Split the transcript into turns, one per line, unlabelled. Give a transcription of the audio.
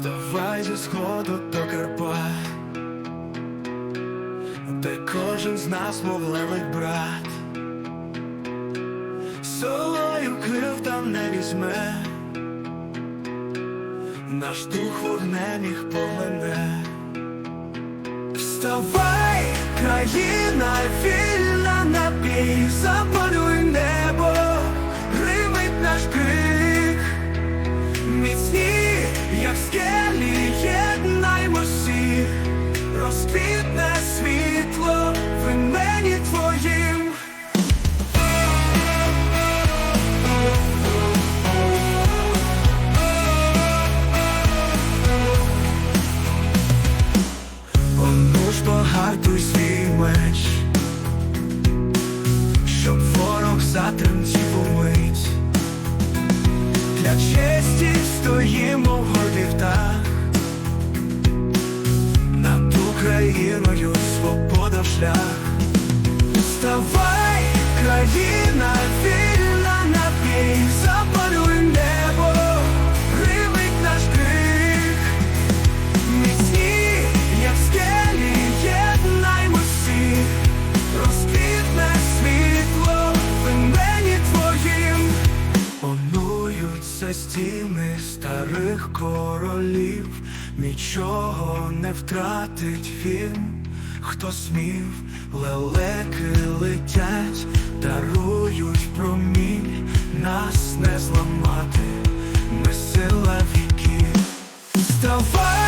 Вставай зі сходу до Карпат, де кожен з нас мов лелик брат, солою там не візьме, наш дух вогнем їх помене. Вставай, країна вільна честі стоїмо в гордий птах, над Україною свобода в шлях. Вставай, країна за стіни старих королів, нічого не втратить він, хто смів, лелеки летять, дарують промінь, нас не зламати, ми сила віків. Вставай!